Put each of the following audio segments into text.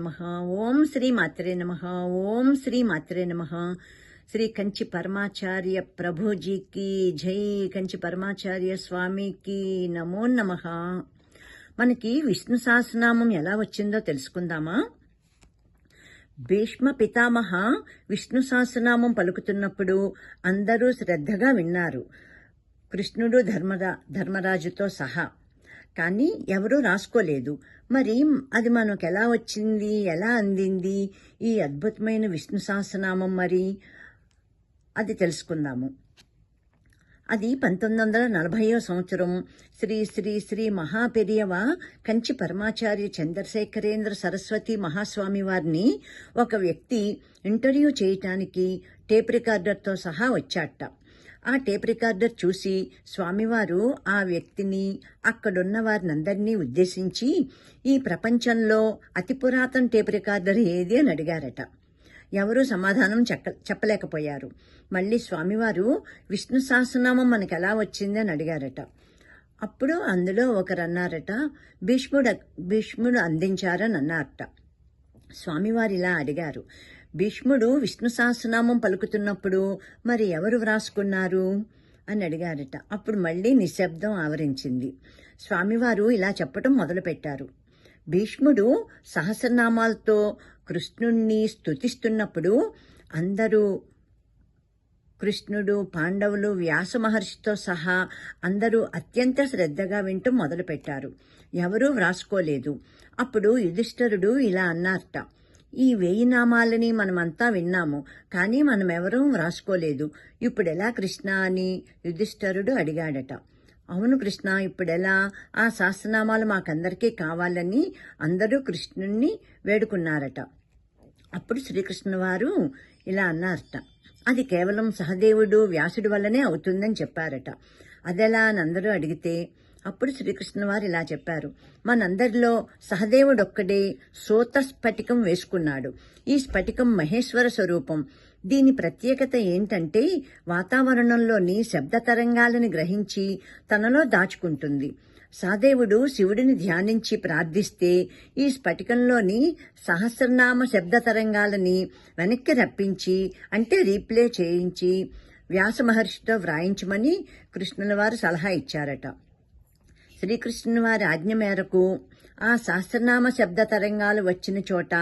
నమ. ఓం శ్రీ మాత్రే నమ. ఓం శ్రీ మాత్రే నమ. శ్రీ కంచి పరమాచార్య ప్రభుజీకి జై. కంచి పరమాచార్య స్వామికి నమో నమ. మనకి విష్ణు సహస్రనామం ఎలా వచ్చిందో తెలుసుకుందామా? భీష్మ పితామహ విష్ణు సహస్రనామం పలుకుతున్నప్పుడు అందరూ శ్రద్ధగా విన్నారు. కృష్ణుడు ధర్మరా ధర్మరాజుతో సహా. కానీ ఎవరూ రాసుకోలేదు. మరి అది మనకు ఎలా వచ్చింది? ఎలా అందింది? ఈ అద్భుతమైన విష్ణు సహస్రనామం మరి? అది తెలుసుకుందాము. అది పంతొమ్మిది వందల నలభైవ సంవత్సరం. శ్రీ శ్రీ శ్రీ మహాపెరియవ కంచి పరమాచార్య చంద్రశేఖరేంద్ర సరస్వతి మహాస్వామి వారిని ఒక వ్యక్తి ఇంటర్వ్యూ చేయటానికి టేప్ రికార్డర్తో సహా వచ్చాట ఆ టేప్ రికార్డర్ చూసి స్వామివారు ఆ వ్యక్తిని అక్కడున్న వారినందరినీ ఉద్దేశించి ఈ ప్రపంచంలో అతి పురాతన టేప్ రికార్డర్ ఏది అని అడిగారట. ఎవరూ సమాధానం చెక్క చెప్పలేకపోయారు. మళ్ళీ స్వామివారు విష్ణు సహస్రనామం మనకు ఎలా వచ్చింది అని అడిగారట. అప్పుడు అందులో ఒకరు అన్నారట భీష్ముడు భీష్ముడు అందించారని అన్నారట. స్వామివారు ఇలా అడిగారు భీష్ముడు విష్ణు సహస్రనామం పలుకుతున్నప్పుడు మరి ఎవరు వ్రాసుకున్నారు? అని అడిగారట. అప్పుడు మళ్ళీ నిశ్శబ్దం ఆవరించింది. స్వామివారు ఇలా చెప్పటం మొదలుపెట్టారు. భీష్ముడు సహస్రనామాలతో కృష్ణుణ్ణి స్తుతిస్తున్నప్పుడు అందరూ కృష్ణుడు పాండవులు వ్యాస మహర్షితో సహా అందరూ అత్యంత శ్రద్ధగా వింటూ మొదలుపెట్టారు. ఎవరూ వ్రాసుకోలేదు. అప్పుడు యుధిష్ఠరుడు ఇలా అన్నారట. ఈ వేయి నామాలని మనమంతా విన్నాము కానీ మనం ఎవరూ వ్రాసుకోలేదు. ఇప్పుడెలా కృష్ణ అని యుధిష్ఠరుడు అడిగాడట. అవును కృష్ణ ఇప్పుడెలా? ఆ శాస్త్రనామాలు మాకందరికీ కావాలని అందరూ కృష్ణుణ్ణి వేడుకున్నారట. అప్పుడు శ్రీకృష్ణ వారు ఇలా అన్నారట. అది కేవలం సహదేవుడు వ్యాసుడి వల్లనే అవుతుందని చెప్పారట. అదెలా అని అందరూ అడిగితే అప్పుడు శ్రీకృష్ణ వారు ఇలా చెప్పారు. మనందరిలో సహదేవుడొక్కడే సోత స్ఫటికం వేసుకున్నాడు. ఈ స్ఫటికం మహేశ్వర స్వరూపం. దీని ప్రత్యేకత ఏంటంటే వాతావరణంలోని శబ్ద తరంగాలను గ్రహించి తనలో దాచుకుంటుంది. సహదేవుడు శివుడిని ధ్యానించి ప్రార్థిస్తే ఈ స్ఫటికంలోని సహస్రనామ శబ్ద తరంగాలని వెనక్కి రప్పించి అంటే రీప్లే చేయించి వ్యాస మహర్షితో వ్రాయించమని కృష్ణుల వారు సలహా ఇచ్చారట. శ్రీకృష్ణుని వారి ఆజ్ఞ మేరకు ఆ సహస్రనామ శబ్ద తరంగాలు వచ్చిన చోట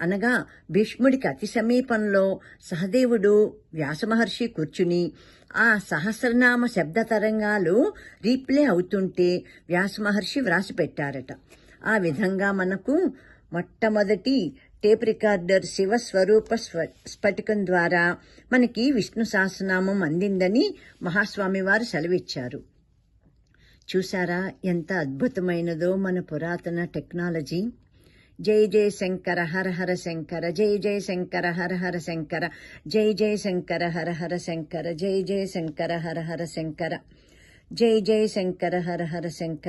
అనగా భీష్ముడికి అతి సమీపంలో సహదేవుడు వ్యాసమహర్షి కూర్చుని ఆ సహస్రనామ శబ్ద తరంగాలు రీప్లే అవుతుంటే వ్యాసమహర్షి వ్రాసి పెట్టారట ఆ విధంగా మనకు మొట్టమొదటి టేప్ రికార్డర్ శివస్వరూప స్ఫటికం ద్వారా మనకి విష్ణు సహస్రనామం అందిందని మహాస్వామి వారు సెలవిచ్చారు. చూసారా ఎంత అద్భుతమైనదో మన పురాతన టెక్నాలజీ. జై జై శంకర హర హర శంకర జై జై శంకర హర హర శంకర జై జై శంకర హర హర శంకర జై జై శంకర హర హర శంకర జై జై శంకర హర హర శంకర.